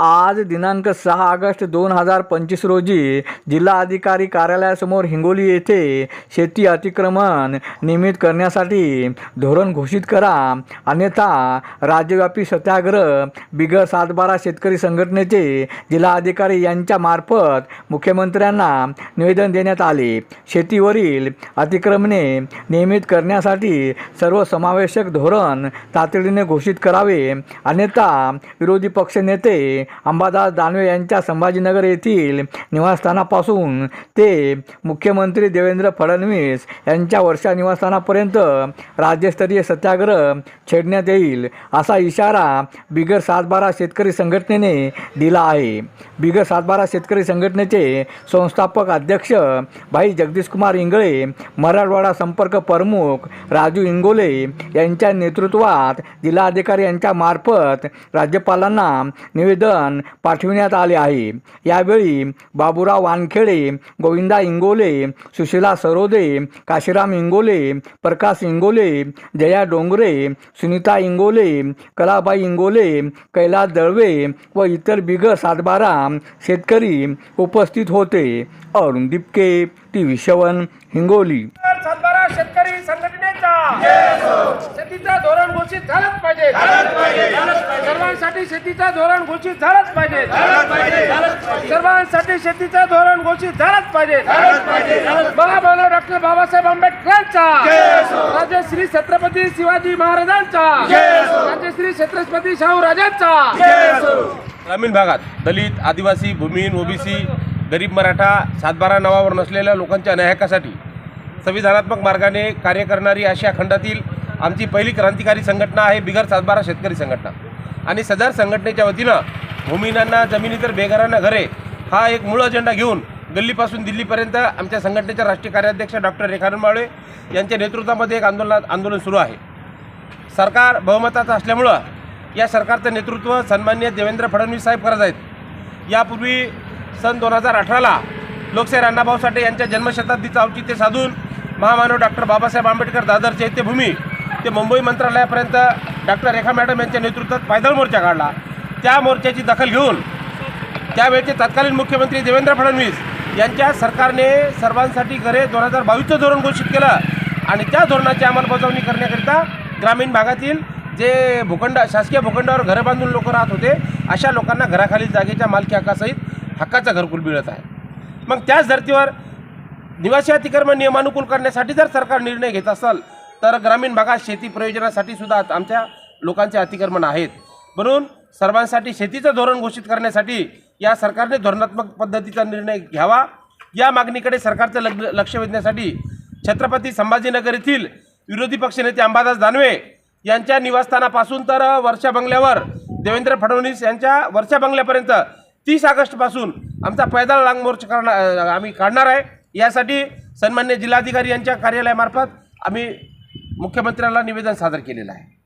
आज दिनांक सहा ऑगस्ट दोन हजार पंचवीस रोजी जिल्हाधिकारी कार्यालयासमोर हिंगोली येथे शेती अतिक्रमण नियमित करण्यासाठी धोरण घोषित करा. अन्यथा राज्यव्यापी सत्याग्रह बिगर सातबारा शेतकरी संघटनेचे जिल्हाधिकारी यांच्यामार्फत मुख्यमंत्र्यांना निवेदन देण्यात आले. शेतीवरील अतिक्रमणे नियमित करण्यासाठी सर्वसमावेशक धोरण तातडीने घोषित करावे. अन्यथा विरोधी पक्षनेते अंबादास दानवे यांच्या संभाजीनगर येथील निवासस्थानापासून ते मुख्यमंत्री देवेंद्र फडणवीस यांच्या वर्षा निवासस्थानापर्यंत राज्यस्तरीय सत्याग्रह छेडण्यात येईल असा इशारा बिगर सातबारा शेतकरी संघटनेने दिला आहे. बिगर सातबारा शेतकरी संघटनेचे संस्थापक अध्यक्ष भाई जगदीशकुमार इंगळे मराठवाडा संपर्क प्रमुख राजू इंगोले यांच्या नेतृत्वात जिल्हाधिकारी यांच्या मार्फत राज्यपालांना निवेदन पाठविण्यात आले आहे. यावेळी बाबुराव वानखेडे गोविंदा इंगोले सुशीला सरोदे काशीराम इंगोले प्रकाश इंगोले जया डोंगरे सुनीता इंगोले कलाबाई इंगोले कैलास दळवे व इतर बिगर सातबारा शेतकरी उपस्थित होते. Arun Dipke T V seven Hingoli. सातबारा शेतकरी संघटनेचा. शेतीचा धोरण घोषित झालंच पाहिजे. सर्वांसाठी शेतीचा धोरण घोषित झालंच पाहिजे. सर्वांसाठी शेतीचा धोरण घोषित झालंच पाहिजे. महामानव डॉक्टर बाबासाहेब आंबेडकरांचा. राजश्री छत्रपती शिवाजी महाराजांचा. राजश्री छत्रपती शाहू राजांचा. ग्रामीण भागात दलित आदिवासी भूमीहीन ओबीसी गरीब मराठा सातबारा नावावर नसलेल्या लोकांच्या न्यायकासाठी संविधानात्मक मार्गाने कार्य करणारी आशिया खंडातील आमची पहिली क्रांतिकारी संघटना आहे बिगर सातबारा शेतकरी संघटना. आणि सदर संघटनेच्या वतीनं भूमिनांना जमिनी तर बेघरांना घरे हा एक मूळ अजेंडा घेऊन गल्लीपासून दिल्लीपर्यंत आमच्या संघटनेच्या राष्ट्रीय कार्याध्यक्ष डॉक्टर रेखानंद मावळे यांच्या नेतृत्वामध्ये एक आंदोलन आंदोलन सुरू आहे. सरकार बहुमताचं असल्यामुळं या सरकारचं नेतृत्व सन्मान्य देवेंद्र फडणवीस साहेब करत आहेत. यापूर्वी सन दोन हजार अठराला लोकशाहीर अण्णाभाऊ साठे यांच्या जन्मशताब्दीचं औचित्य साधून महामानव डॉक्टर बाबासाहेब आंबेडकर दादर चैत्यभूमी ते मुंबई मंत्रालयापर्यंत डॉक्टर रेखा मॅडम यांच्या नेतृत्वात पायदळ मोर्चा काढला. त्या मोर्चाची दखल घेऊन त्यावेळचे तत्कालीन मुख्यमंत्री देवेंद्र फडणवीस यांच्या सरकारने सर्वांसाठी घरे दोन हजार बावीसचं धोरण घोषित केलं आणि त्या धोरणाची अंमलबजावणी करण्याकरिता ग्रामीण भागातील जे भूखंड शासकीय भूखंडावर घरं बांधून लोक राहत होते अशा लोकांना घराखालील जागेच्या मालकी हक्कासहित हक्काचं घरकुल मिळत आहे. मग त्याच धर्तीवर निवासी अतिक्रमण नियमानुकूल करण्यासाठी जर सरकार निर्णय घेत असेल तर ग्रामीण भागात शेती प्रयोजनासाठी सुद्धा आमच्या लोकांचे अतिक्रमण आहेत. म्हणून सर्वांसाठी शेतीचं धोरण घोषित करण्यासाठी या सरकारने धोरणात्मक पद्धतीचा निर्णय घ्यावा. या मागणीकडे सरकारचं लग लक्ष वेधण्यासाठी छत्रपती संभाजीनगर येथील विरोधी पक्षनेते अंबादास दानवे यांच्या निवासस्थानापासून तर वर्षा बंगल्यावर देवेंद्र फडणवीस यांच्या वर्षा बंगल्यापर्यंत तीस ऑगस्टपासून आमचा पैदल लांग मोर्चा करणार आम्ही काढणार आहे. यासाठी सन्मान्य जिल्हाधिकारी यांच्या कार्यालयामार्फत आम्ही मुख्यमंत्र्यांना निवेदन सादर केलेलं आहे.